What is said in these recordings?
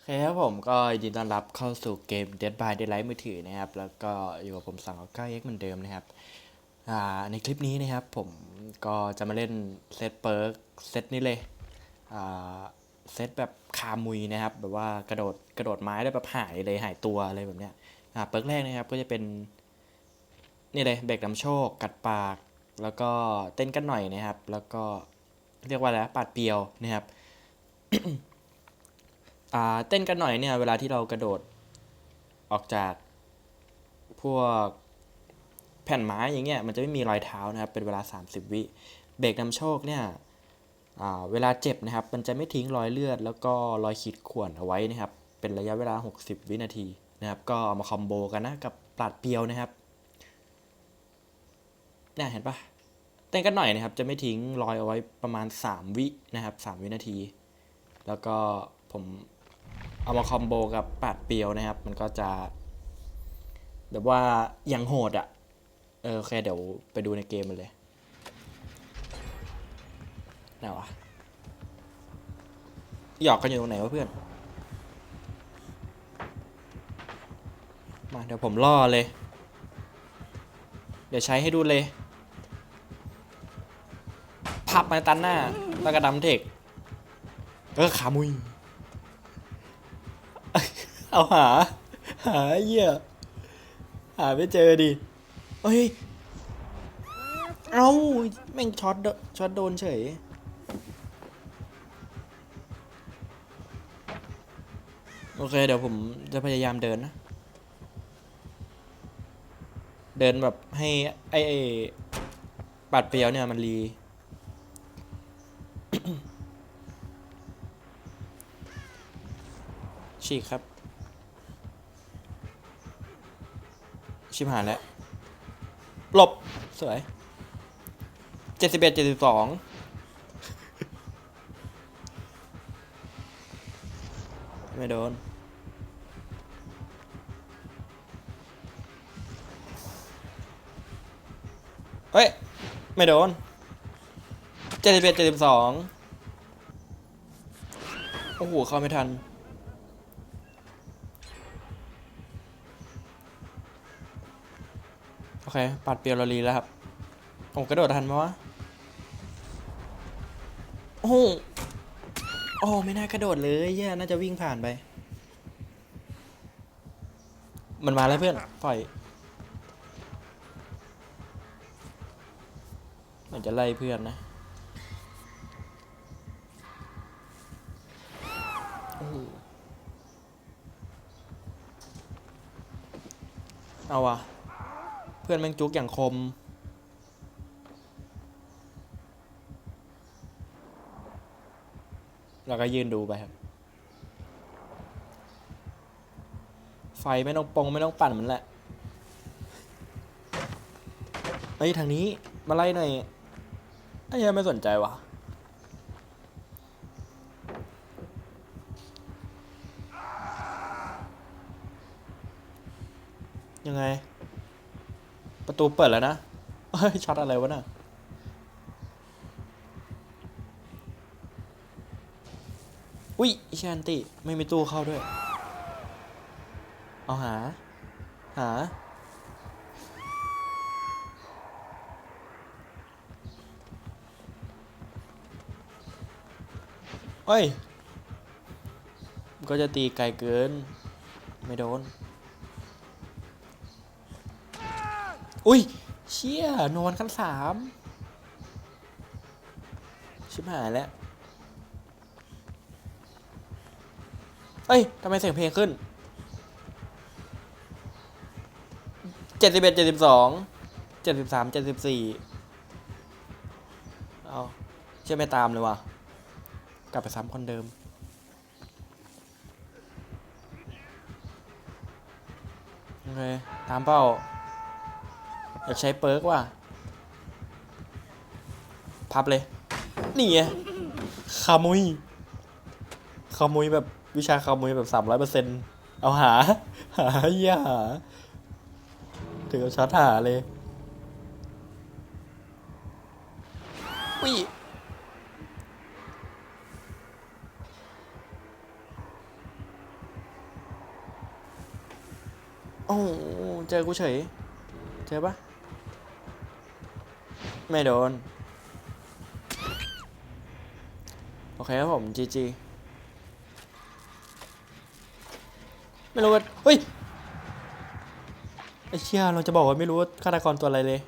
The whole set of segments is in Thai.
โอเคครับผมก็ยินดีต้อนรับเข้าสู่เกม Dead by Daylight มือถือนะครับ แล้วก็อยู่กับผมสั่งกับ 9x เหมือนเดิมนะครับอ่าในคลิปนี้นะครับผมก็จะมาเล่นเซตเปิร์กเซตนี้เลยอ่าเซตแบบคามุยนะครับ แบบว่ากระโดดกระโดดไม้ได้แบบหายเลยหายตัวอะไรแบบเนี้ยอ่าเปิร์กแรกนะครับก็จะเป็นนี่เลยเบรกน้ำโชค กัดปาก แล้วก็เต้นกันหน่อยนะครับ แล้วก็เรียกว่าอะไรปาดเปียวนะครับ เต้นกันหน่อยเนี่ย เวลาที่เรากระโดดออกจากพวกแผ่นไม้อย่างเงี้ยมันจะไม่มีรอยเท้านะครับเป็นเวลา 30 วิเบรกนำโชคเนี่ยอ่าเวลาเจ็บนะครับ มันจะไม่ทิ้งรอยเลือด แล้วก็รอยขีดข่วนเอาไว้นะครับ เป็นระยะเวลา 60 วินาทีนะครับ ก็เอามาคอมโบกันนะกับปลาดเปียวนะครับเนี่ยเห็นปะเต้นกันหน่อยนะครับ จะไม่ทิ้งรอยเอาไว้ประมาณ 3 วินะครับ 3 วินาที แล้วก็ผม เอามาคอมโบกับปาดเปียวนะครับ มันก็จะแบบว่าย่างโหดอะ่ะ เออโอเคเดี๋ยวไปดูในเกมมันเลยไหนวะหยอกกันอยู่ตรงไหนวะเพื่อน มาเดี๋ยวผมล่อเลย เดี๋ยวใช้ให้ดูเลย พับมาตันหน้าแล้วก็ดำเทคเออขามุย เอาหา หาเหี้ยหาไม่เจอดิเอ้ย เอาแม่งช็อตโดช็อตโดนเฉย โอเค เดี๋ยวผมจะพยายามเดินนะ เดินแบบให้ไอ้ไอ้บาดเปียวเนี่ยมันรีฉีกครับ ชิบหายแล้วหลบ สวยเจ็ดสิบเอ็ดเจ็ดสิบสองไม่โดนเฮ้ย ไม่โดนเจ็ดสิบเอ็ดเจ็ดสิบสองโอ้โหเข้าไม่ทัน โอเค ปัดเปียวลารีแล้วครับผมกระโดดทันไหมวะ โอ้โอ้ไม่น่ากระโดดเลยแย่น่าจะวิ่งผ่านไป มันมาแล้วเพื่อน ปล่อย มันจะไล่เพื่อนนะเอาว่ะ พื่อนแม่งจุกอย่างคมแล้วก็ยืนดูไปครับ ไฟไม่ต้องปงไม่ต้องปั่นมันแหละเฮ้ทางนี้มาไล่หน่อยไอ้ยังไม่สนใจวะยังไง ตูเปิดแล้วนะเฮ้ยช็อตอะไรวะน่ะอุ้ยอิชานติไม่มีตู้เข้าด้วย เอาหา หา เฮ้ย ก็จะตีไกลเกิน ไม่โดน อุ้ย เชี่ยนอนขั้นสามชิบหายแล้ว เอ้ยทำไมเสียงเพลงขึ้น เจ็ดสิบเอ็ดเจ็ดสิบสอง เจ็ดสิบสาม เจ็ดสิบสี่ เอาเชื่อไม่ตามเลยว่ะ กลับไปซ้ำคนเดิมโอเค ตามเป้า อยากใช้เปิร์กว่ะพับเลย นี่ไงขโมุยขโมุยแบบวิชาขโมุยแบบสามร้อยเปอร์เซ็นต์เอาหา หาเหี้ยหา ถึงกับช็อตหาเลยอุ้ยโอ้เจอกูเฉย เจอปะ ไม่โดน โอเคครับผม GG ไม่รู้ว่า เฮ้ย ไอ้เชี่ยเราจะบอกว่าไม่รู้ว่าฆาตกรตัวอะไรเลย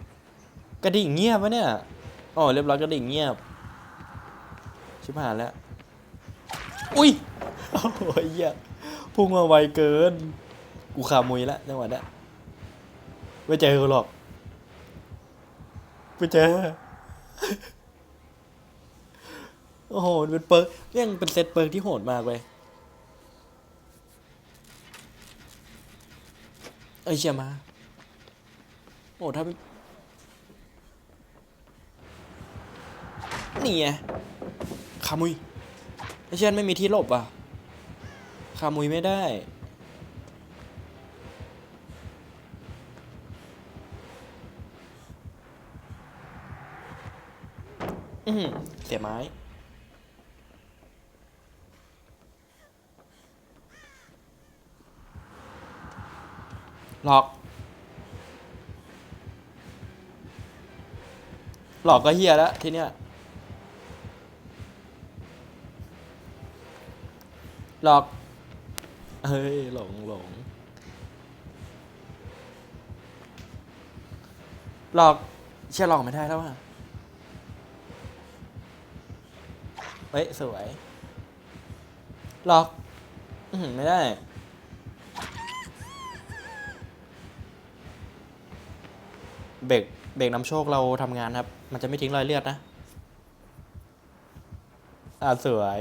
กระดิ่งเงียบวะเนี่ย อ๋อ เรียบร้อยกระดิ่งเงียบ ชิบหายแล้ว อุ้ย โอ้ยเหี้ยพุ่งมาไวเกิน กูขามุยแล้วจังหวะเนี้ยไม่เจอหรอก ไม่เจอ โอ้โหมันเป็นเปิร์กยังเป็นเซตเปิร์กที่โหดมากเลยเอ้ยเชียมา โอ้ถ้าไม่นี่ไงขามุยไอเชียนไม่มีที่หลบอะขามุยไม่ได้ อือหือเสียไม้ หลอก หลอกก็เฮียแล้ว ทีเนี้ย หลอก เฮ้ย หลงหลงหลอกเชื่อหลอกไม่ได้แล้วอะ เฮ้ย สวยหลอก อืไม่ได้ เบรกเบรกนำโชคเราทำงานครับ มันจะไม่ทิ้งรอยเลือดนะ อ่าสวย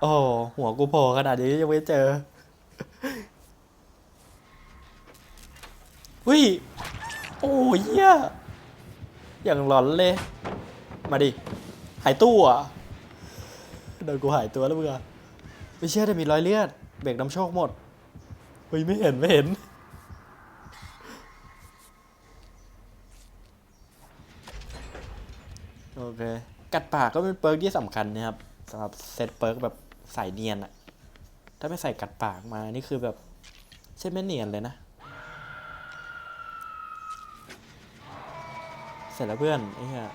โอ้หัวกูโผล่ขนาดนี้ยังไม่เจอวิโอ้ยเหี้ยอย่างหลอนเลย มาดิ หายตู้อะ โดนกูหายตัวแล้วมึงอไม่เชื่อแต่มีรอยเลือด เบรกน้ำโชคหมดเฮ้ยไม่เห็นไม่เห็น โอเค กัดปากก็เป็นเปิร์กที่สำคัญนะครับสำหรับเซตเปิร์กแบบใส่เนียนอะถ้าไม่ใส่กัดปากมานี่คือแบบใช่ไม่เนียนเลยนะ เสร็จแล้วเพื่อนไอ้เหี้ย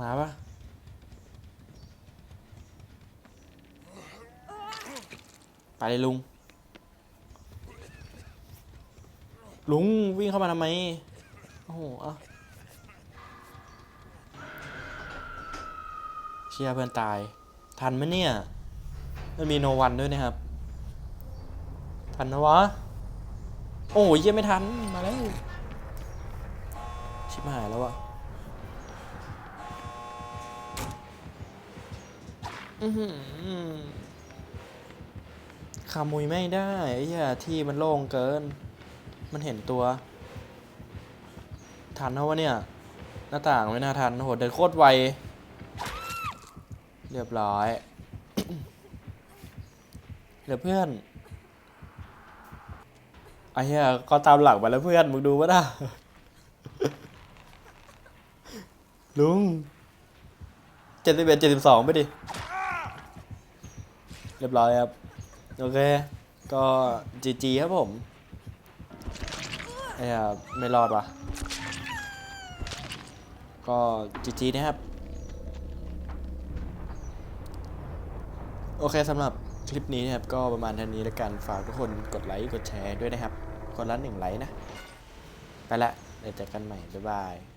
มาปะไปเลยลุง ลุงวิ่งเข้ามาทำไม โอ้โหอะเชียร์เพื่อนตาย ทันไหมเนี่ย มันมีโนวันด้วยนะครับ ทันนะวะ โอ้ยยังไม่ทัน มาแล้ว ชิบหายแล้ววะอือหือ ขโมุยไม่ได้ไอ้เหี้ยที่มันโล่งเกิน มันเห็นตัว ทันนะวะเนี่ย หน้าต่างไม่น่าทันโหเดินโคตรไว เรียบร้อยเหลือเพื่อนไอ้เหี้ยก็ตามหลังมาแล้วเพื่อนมึงดูวะนะลุงเจ็ดสิบเอ็ดเจ็ดสิบสองไปดิ รียบร้อยครับ โอเค ก็จีจีครับผมไอ้อะไม่รอดว่ะก็จีจีนะครับ โอเคสำหรับคลิปนี้นะครับ ก็ประมาณเท่านี้แล้วกัน ฝากทุกคนกดไลค์กดแชร์ด้วยนะครับ คนละหนึ่งไลค์นะ ไปละเดี๋ยวเจอกันใหม่ บ๊ายบาย